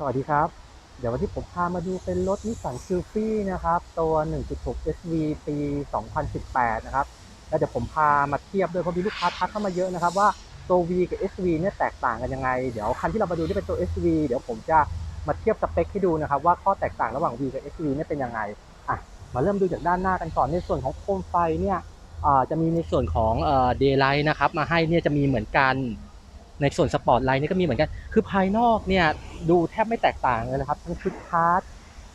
สวัสดีครับ เดี๋ยววันที่ผมพามาดูเป็นรถนิสสันซิลฟี่นะครับ ตัว 1.6 SV ปี 2018 นะครับ แล้วเดี๋ยวผมพามาเทียบด้วยเพราะมีลูกค้าทักเข้ามาเยอะนะครับ ว่าตัว V กับ SV เนี่ยแตกต่างกันยังไง เดี๋ยวคันที่เรามาดูที่เป็นตัว SV เดี๋ยวผมจะมาเทียบสเปคให้ดูนะครับว่าข้อแตกต่างระหว่าง V กับ SV เนี่ยเป็นยังไงอะมาเริ่มดูจากด้านหน้ากันก่อนในส่วนของโคมไฟเนี่ยจะมีในส่วนของเอ่อ daylight นะครับมาให้เนี่ยจะมีเหมือนกัน ในส่วนสปอร์ตไลท์นี่ก็มีเหมือนกัน คือภายนอกเนี่ยดูแทบไม่แตกต่างเลยนะครับทั้งชุดคาร์ด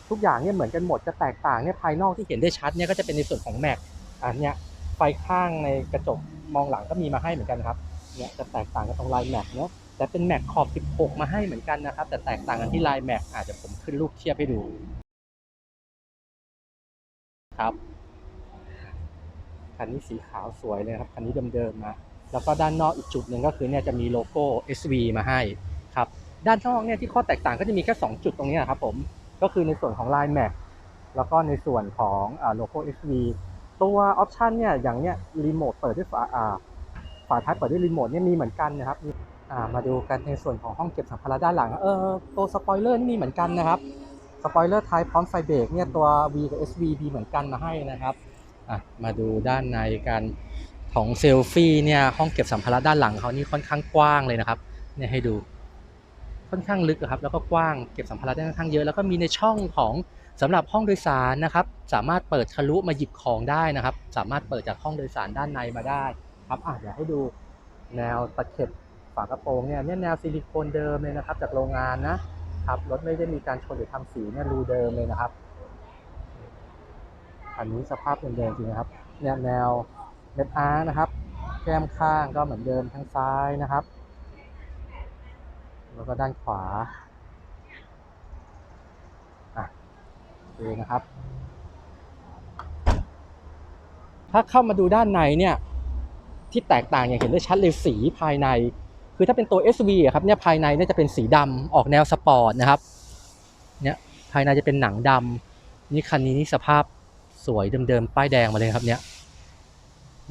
ทุกอย่างเนี่ยเหมือนกันหมดจะแตกต่างเนี่ยภายนอกที่เห็นได้ชัดเนี่ยก็จะเป็นในส่วนของแม็กอันเนี่ยไฟข้างในกระจกมองหลังก็มีมาให้เหมือนกันครับเนี่ยจะแตกต่างกันตรงลายแม็กเนาะแต่เป็นแม็กขอบ 16 มาให้เหมือนกันนะครับ แต่แตกต่างกันที่ลายแม็กอาจจะผมขึ้นรูปเทียบให้ดูครับคันนี้สีขาวสวยเลยครับคันนี้เดิมๆมา แล้วก็ด้านนอกอีกจุดหนึ่งก็คือเนี่ยจะมีโลโก้ SV มาให้ครับด้านนอกเนี่ยที่ข้อแตกต่างก็จะมีแค่ 2 จุดตรงนี้นะครับผมก็คือในส่วนของ Line Mac แล้วก็ในส่วนของโลโก้ SV ตัวออปชันเนี่ยอย่างเนี้ยรีโมทเปิดด้วยฝาอ่ฝาท้ายเปิดด้วยรีโมทเนี่ยมีเหมือนกันนะครับมาดูกันในส่วนของห้องเก็บสัมภาระด้านหลังเออตัวสปอยเลอร์นี่มีเหมือนกันนะครับสปอยเลอร์ท้ายพร้อมไฟเบรกเนี่ยตัว V กับ SV มีเหมือนกันมาให้นะครับมาดูด้านในกัน ของเซลฟี่เนี่ยห้องเก็บสัมภาระด้านหลังเขานี่ค่อนข้างกว้างเลยนะครับเนี่ยให้ดูค่อนข้างลึกครับแล้วก็กว้างเก็บสัมภาระได้ค่อนข้างเยอะแล้วก็มีในช่องของสำหรับห้องโดยสารนะครับ สามารถเปิดทะลุมาหยิบของได้นะครับ สามารถเปิดจากห้องโดยสารด้านในมาได้ครับอะเดี๋ยวให้ดูแนวตะเข็บฝากระโปรงเนี่ยเนี่ยแนวซิลิโคนเดิมเลยนะครับ จากโรงงานนะครับรถไม่ได้มีการชนหรือทำสีเนี่ยรูเดิมเลยนะครับ อันนี้สภาพเดิมๆจริงนะครับเนี่ยแนว เม็ดอาร์นะครับ แก้มข้างก็เหมือนเดิมทั้งซ้ายนะครับ แล้วก็ด้านขวาอะโอเคนะครับ ถ้าเข้ามาดูด้านในเนี่ยที่แตกต่างอย่างเห็นได้ชัดเลยสีภายใน คือถ้าเป็นตัว SV อะครับเนี่ยภายในเนี่ยจะเป็นสีดำออกแนวสปอร์ตนะครับเนี่ยภายในจะเป็นหนังดำนี่คันนี้นี่สภาพสวยเดิมๆป้ายแดงมาเลยครับเนี่ย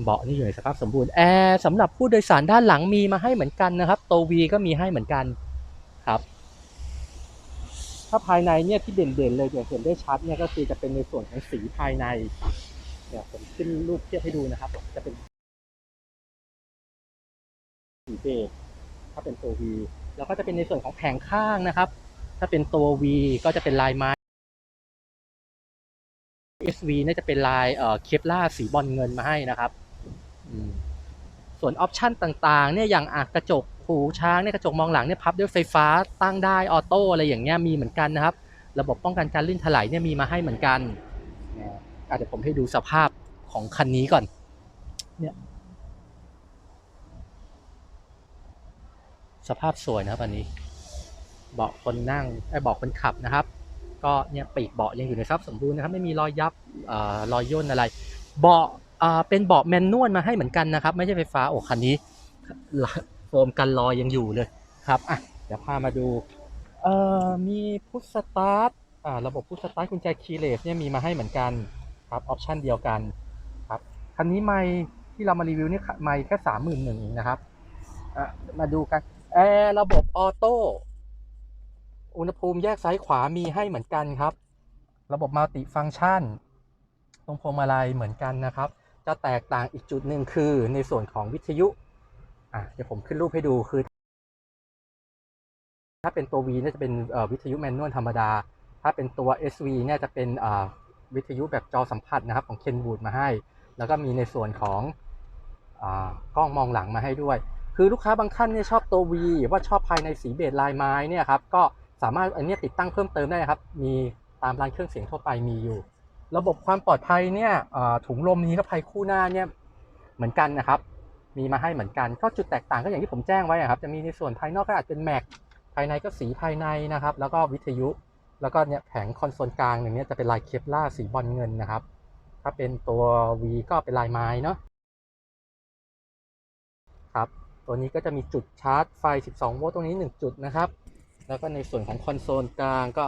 เบาะนี่อยู่ในสภาพสมบูรณ์แอร์สำหรับผู้โดยสารด้านหลังมีมาให้เหมือนกันนะครับตัว V ก็มีให้เหมือนกันครับ ถ้าภายในเนี่ยที่เด่นๆเลยเนี่ยเห็นได้ชัดเนี่ยก็คือจะเป็นในส่วนของสีภายในเนี่ยผมขึ้นรูปเทียบให้ดูนะครับ จะเป็นสีเบจถ้าเป็นตัว V แล้วก็จะเป็นในส่วนของแผงข้างนะครับ ถ้าเป็นตัว V ก็จะเป็นลายไม้ SV นี่ยจะเป็นลายเอ่อเคปล่าสีบอลเงินมาให้นะครับ ส่วนออปชันต่างๆเนี่ยอย่างกระจกหูช้างเนี่ยกระจกมองหลังเนี่ยพับด้วยไฟฟ้าตั้งได้ออโต้อะไรอย่างเงี้ยมีเหมือนกันนะครับ ระบบป้องกันการลื่นถลายเนี่ยมีมาให้เหมือนกันอาจจะผมให้ดูสภาพของคันนี้ก่อนเนี่ยสภาพสวยนะครับอันนี้เบาะคนนั่งไอ้เบาะคนขับนะครับ ก็เนี่ยปีกเบาะยังอยู่ในสภาพสมบูรณ์นะครับ ไม่มีรอยยับอรอยย่นอะไร เบาะ เป็นเบาะแมนนวลมาให้เหมือนกันนะครับ ไม่ใช่ไฟฟ้าโอ้คันนี้โฟมกันรอยยังอยู่เลยครับอะเดี๋ยวพามาดูเอ่อมีพุทสตาร์ทอ่าระบบพุทสตาร์ทกุญแจคีย์เลสเนี่ยมีมาให้เหมือนกันครับออปชันเดียวกันครับคันนี้ไม่ที่เรามารีวิวนี่ไม่แค่สามหมื่นหนึ่งนะครับอะมาดูกันแอร์ระบบออโต้อุณหภูมิแยกซ้ายขวามีให้เหมือนกันครับ ระบบมัลติฟัง c t ชัน ตรงพวงมาลัยเหมือนกันนะครับ จะแตกต่างอีกจุดหนึ่งคือในส่วนของวิทยุอะเดี๋ยวผมขึ้นรูปให้ดูคือ ถ้าเป็นตัว V เนี่ยจะเป็นวิทยุแมนนวลธรรมดา ถ้าเป็นตัว SV เนี่ยจะเป็นวิทยุแบบจอสัมผัสนะครับของ Kenwood มาให้ แล้วก็มีในส่วนของอกล้องมองหลังมาให้ด้วย คือลูกค้าบางท่านเนี่ยชอบตัว V ว่าชอบภายในสีเบจลายไม้เนี่ยครับก็สามารถอันนี้ติดตั้งเพิ่มเติมได้นะครับ มีตามร้านเครื่องเสียงทั่วไปมีอยู่ ระบบความปลอดภัยเนี่ยถุงลมนิรภัยคู่หน้าเนี่ยเหมือนกันนะครับ มีมาให้เหมือนกันก็จุดแตกต่างก็อย่างที่ผมแจ้งไว้อะครับจะมีในส่วนภายนอกก็อาจเป็นแม็กภายในก็สีภายในนะครับ แล้วก็วิทยุ แล้วก็เนี่ยแผงคอนโซลกลางอย่งเนี้ยจะเป็นลายเคปล่าสีบอลเงินนะครับ ถ้าเป็นตัว V ก็เป็นลายไม้เนาะครับตัวนี้ก็จะมีจุดชาร์จไฟ 12 โวลต์ตรงนี้ 1 จุดนะครับ แล้วก็ในส่วนของคอนโซลกลางก็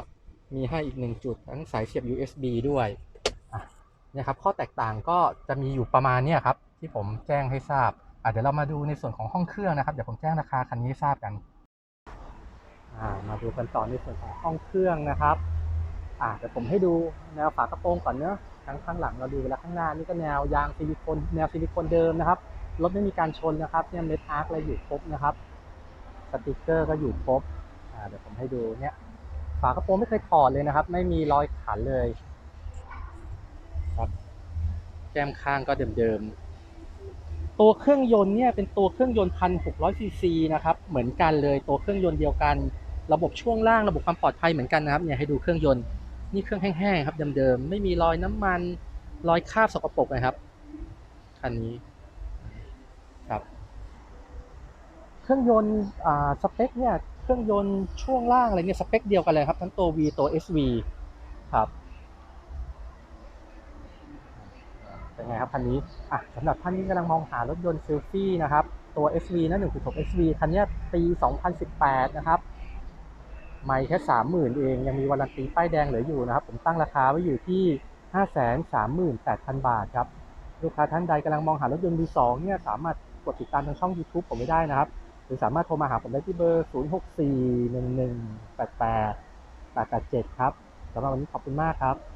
มีให้อีก 1 จุดทั้งสายเสียบ USB ด้วย เนี่ยครับข้อแตกต่างก็จะมีอยู่ประมาณเนี้ยครับที่ผมแจ้งให้ทราบเดี๋ยวเรามาดูในส่วนของห้องเครื่องนะครับเดี๋ยวผมแจ้งราคาคันนี้ให้ทราบกันมาดูกันต่อในส่วนของห้องเครื่องนะครับเดี๋ยวผมให้ดูแนวฝากระโปรงก่อนเนอะทั้งข้างหลังเราดูแล้วข้างหน้านี่ก็แนวยางซิลิโคนแนวซิลิโคนเดิมนะครับรถไม่มีการชนนะครับเนี่ยเม็ดอาร์คอะไรอยู่ครบนะครับสติกเกอร์ก็อยู่ครบเดี๋ยวผมให้ดูเนี่ยฝากระโปรงไม่เคยถอดเลยนะครับ ไม่มีรอยขันเลย แก้มข้างก็เดิมๆ ตัวเครื่องยนต์เนี่ยเป็นตัวเครื่องยนต์พันหกร้อยซีซีนะครับ เหมือนกันเลยตัวเครื่องยนต์เดียวกัน ระบบช่วงล่างระบบความปลอดภัยเหมือนกันนะครับเนี่ยให้ดูเครื่องยนต์นี่เครื่องแห้งๆครับเดิมๆไม่มีรอยน้ำมันรอยคราบสกปรกนะครับคันนี้ครับ เครื่องยนต์อ่าสเปคเนี่ยเครื่องยนต์ช่วงล่างอะไรเนี่ยสเปคเดียวกันเลยครับทั้งตัว V ตัว SV ครับ เป็นไงครับคันนี้อะสำหรับท่านที่กำลังมองหารถยนต์เซลฟี่นะครับตัว SV นะ1.6 SV คันนี้ปี 2018 นะครับ ไม่แค่สามหมื่นเอง ยังมีวารันตีป้ายแดงเหลืออยู่นะครับ ผมตั้งราคาไว้อยู่ที่ห้าแสนสามหมื่นแปดพันบาทครับ ลูกค้าท่านใดกำลังมองหารถยนต์มือสองเนี่ยสามารถกดติดตามทางช่อง YouTube ผมไว้ได้นะครับ หรือสามารถโทรมาหาผมได้ที่เบอร์ 0 6 4 1 1 8 8 8 8 7 ครับสำหรับวันนี้ขอบคุณมากครับ